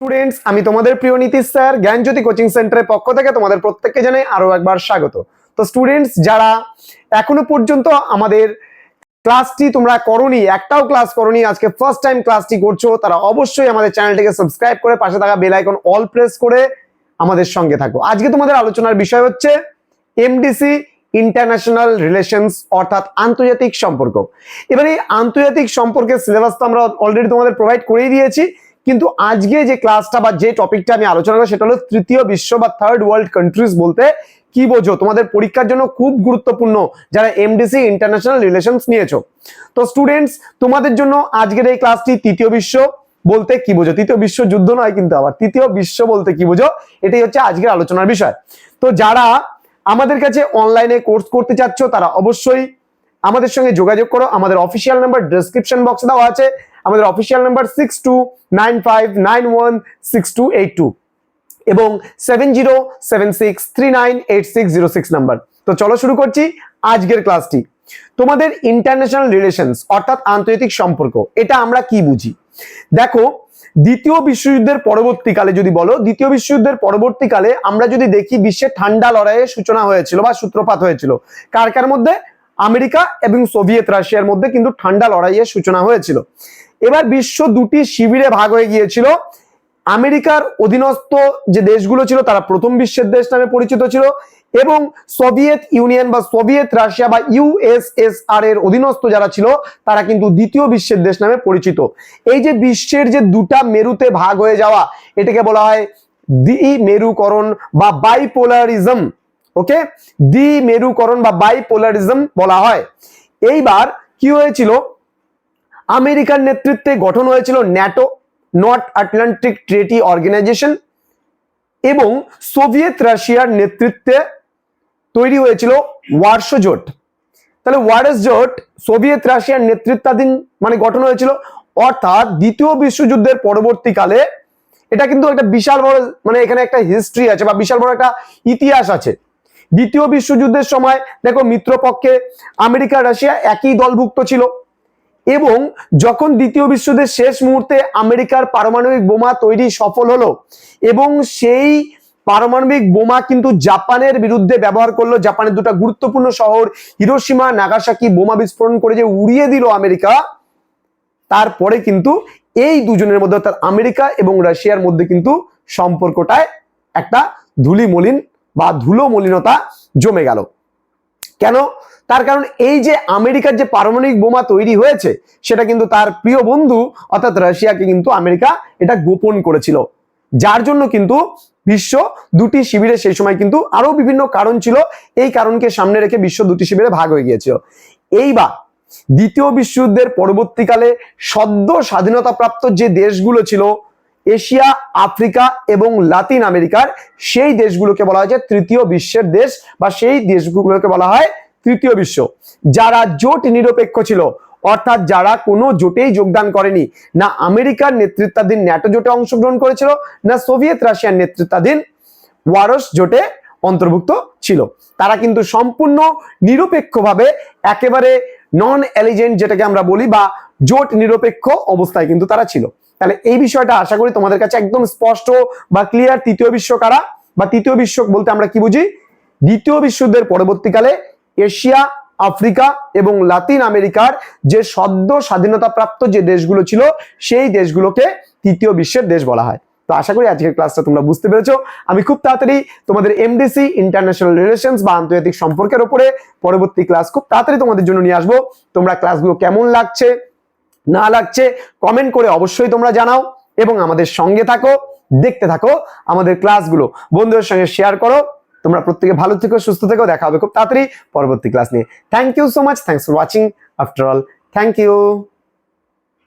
Students আমি তোমাদের প্রিয় নীতিশ স্যার, জ্ঞানজ্যোতি কোচিং সেন্টারের পক্ষ থেকে তোমাদের প্রত্যেককে জানাই আরও একবার স্বাগত। তো স্টুডেন্টস যারা এখনও পর্যন্ত আমাদের ক্লাসটি তোমরা করনি, একটাও ক্লাস করনি, আজকে ফার্স্ট টাইম ক্লাসটি করছ, তারা অবশ্যই আমাদের চ্যানেলটিকে সাবস্ক্রাইব করে পাশে থাকা বেল আইকন অল প্রেস করে আমাদের সঙ্গে থাকো। আজকে তোমাদের আলোচনার বিষয় হচ্ছে এমডিসি ইন্টারন্যাশনাল রিলেশনস অর্থাৎ আন্তর্জাতিক সম্পর্ক। এবার আন্তর্জাতিক সম্পর্কের সিলেবাস তো আমরা অলরেডি তোমাদের প্রোভাইড করেই দিয়েছি। কিন্তু আজকে যে ক্লাসটা বা যে টপিকটা আমি আলোচনা করব, সেটা হলো তৃতীয় বিশ্ব বা থার্ড ওয়ার্ল্ড কান্ট্রিজ বলতে কি বোঝো? তোমাদের পরীক্ষার জন্য খুব গুরুত্বপূর্ণ যারা এমডিসি ইন্টারন্যাশনাল রিলেশনস নিয়েছো। তো স্টুডেন্টস তোমাদের জন্য আজকের এই ক্লাসটি তৃতীয় বিশ্ব বলতে কি বোঝো? তৃতীয় বিশ্ব যুদ্ধ নয় কিন্তু আবার, তৃতীয় বিশ্ব বলতে কি বোঝো? এটাই হচ্ছে আজকের আলোচনার বিষয়। তো যারা আমাদের কাছে অনলাইনে কোর্স করতে চাচ্ছ, তারা অবশ্যই আমাদের সঙ্গে যোগাযোগ করো। আমাদের অফিসিয়াল নাম্বার ডেসক্রিপশন বক্সে দেওয়া আছে। আমাদের official number six two nine five nine one six two eight two এবং seven zero seven six three nine eight six zero six number তো চলো শুরু করছি আজকের ক্লাসটি তোমাদের ইন্টারন্যাশনাল রিলেশনস অর্থাৎ আন্তর্জাতিক সম্পর্ক, এটা আমরা কি বুঝি? দেখো, দ্বিতীয় বিশ্বযুদ্ধের পরবর্তীকালে যদি বলো, দ্বিতীয় বিশ্বযুদ্ধের পরবর্তীকালে আমরা যদি দেখি বিশ্বের ঠান্ডা লড়াইয়ের সূচনা হয়েছিল বা সূত্রপাত হয়েছিল। কার কার মধ্যে? আমেরিকা এবং সোভিয়েত রাশিয়ার মধ্যে কিন্তু ঠান্ডা লড়াইয়ের সূচনা হয়েছিল। এবার বিশ্ব দুটি শিবিরে ভাগ হয়ে গিয়েছিল। আমেরিকার অধীনস্থ যে দেশগুলো ছিল, তারা প্রথম বিশ্বের দেশ নামে পরিচিত ছিল এবং সোভিয়েত ইউনিয়ন বা সোভিয়েত রাশিয়া বা ইউএসএসআর এর অধীনস্থ যারা ছিল, তারা কিন্তু দ্বিতীয় বিশ্বের দেশ নামে পরিচিত। এই যে বিশ্বের যে দুটা মেরুতে ভাগ হয়ে যাওয়া, এটাকে বলা হয় দ্বি মেরুকরণ বা বাইপোলারিজম। ওকে? দ্বি মেরুকরণ বা বাইপোলারিজম বলা হয়। এইবার কি হয়েছিল? আমেরিকার নেতৃত্বে গঠন হয়েছিল NATO, North Atlantic Treaty Organisation এবং সোভিয়েত রাশিয়ার নেতৃত্বে তৈরি হয়েছিল ওয়ার্সো জোট। তাহলে ওয়ারেস জোট সোভিয়েত রাশিয়ার নেতৃত্বাধীন মানে গঠন হয়েছিল, অর্থাৎ দ্বিতীয় বিশ্বযুদ্ধের পরবর্তীকালে, এটা কিন্তু একটা বিশাল বড় মানে এখানে একটা হিস্ট্রি আছে বা বিশাল বড় একটা ইতিহাস আছে। দ্বিতীয় বিশ্বযুদ্ধের সময় দেখো মিত্রপক্ষে আমেরিকা, রাশিয়া একই দলভুক্ত ছিল। এবং যখন দ্বিতীয় বিশ্বযুদ্ধের শেষ মুহূর্তে আমেরিকার পারমাণবিক বোমা তৈরি সফল হলো এবং সেই পারমাণবিক বোমা কিন্তু জাপানের বিরুদ্ধে ব্যবহার করল, জাপানের দুটো গুরুত্বপূর্ণ শহর হিরোসীমা নাগাসাকি বোমা বিস্ফোরণ করে যে উড়িয়ে দিল আমেরিকা, তারপরে কিন্তু এই দুজনের মধ্যে অর্থাৎ আমেরিকা এবং রাশিয়ার মধ্যে কিন্তু সম্পর্কটায় একটা ধুলি মলিন বা ধুলো মলিনতা জমে গেল। কেন? তার কারণ এই যে আমেরিকার যে পারমাণবিক বোমা তৈরি হয়েছে, সেটা কিন্তু তার প্রিয় বন্ধু, অর্থাৎ রাশিয়াকে কিন্তু আমেরিকা এটা গোপন করেছিল। যার জন্য কিন্তু বিশ্ব দুটি শিবিরে সেই সময় কিন্তু আরও বিভিন্ন কারণ ছিল, এই কারণকে সামনে রেখে বিশ্ব দুটি শিবিরে ভাগ হয়ে গিয়েছিল। এইবার দ্বিতীয় বিশ্বযুদ্ধের পরবর্তীকালে সদ্য স্বাধীনতাপ্রাপ্ত যে দেশগুলো ছিল এশিয়া, আফ্রিকা এবং লাতিন আমেরিকার সেই দেশগুলোকে বলা হয় যে তৃতীয় বিশ্বের দেশ বা সেই দেশগুলোকে বলা হয় তৃতীয় বিশ্ব। যারা জোট নিরপেক্ষ ছিল, অর্থাৎ যারা কোনো জোটেই যোগদান করেনি, না আমেরিকার নেতৃত্বাধীন ন্যাটো জোটে অংশগ্রহণ করেছিল, না সোভিয়েত রাশিয়ার নেতৃত্বাধীন ওয়ারস জোটে অন্তর্ভুক্ত ছিল। তারা কিন্তু সম্পূর্ণ নিরপেক্ষভাবে একেবারে নন এলিজেন্ট যেটাকে আমরা বলি বা জোট নিরপেক্ষ অবস্থায় কিন্তু তারা ছিল। তাহলে এই বিষয়টা আশা করি তোমাদের কাছে একদম স্পষ্ট বা ক্লিয়ার তৃতীয় বিশ্ব কারা বা তৃতীয় বিশ্ব বলতে আমরা কি বুঝি? দ্বিতীয় বিশ্বযুদ্ধের পরবর্তীকালে এশিয়া, আফ্রিকা এবং লাতিন আমেরিকার যে সদ্য স্বাধীনতাপ্রাপ্ত যে দেশগুলো ছিল, সেই দেশগুলোকে তৃতীয় বিশ্বের দেশ বলা হয়। তো আশা করি আজকের ক্লাসটা তোমরা বুঝতে পেরেছ। আমি খুব তাড়াতাড়ি তোমাদের এমডিসি ইন্টারন্যাশনাল রিলেশনস বা আন্তর্জাতিক সম্পর্কের উপরে পরবর্তী ক্লাস খুব তাড়াতাড়ি তোমাদের জন্য নিয়ে আসব। তোমরা ক্লাসগুলো কেমন লাগছে? না লাগছে কমেন্ট করে অবশ্যই তোমরা জানাও এবং আমাদের সঙ্গে থাকো, দেখতে থাকো আমাদের ক্লাসগুলো বন্ধুদের সঙ্গে শেয়ার করো। তোমরা প্রত্যেকে ভালো থেকো, সুস্থ থেকো, দেখা হবে খুব তাড়াতাড়ি পরবর্তী ক্লাস নিয়ে। Thank you so much thanks for watching after all thank you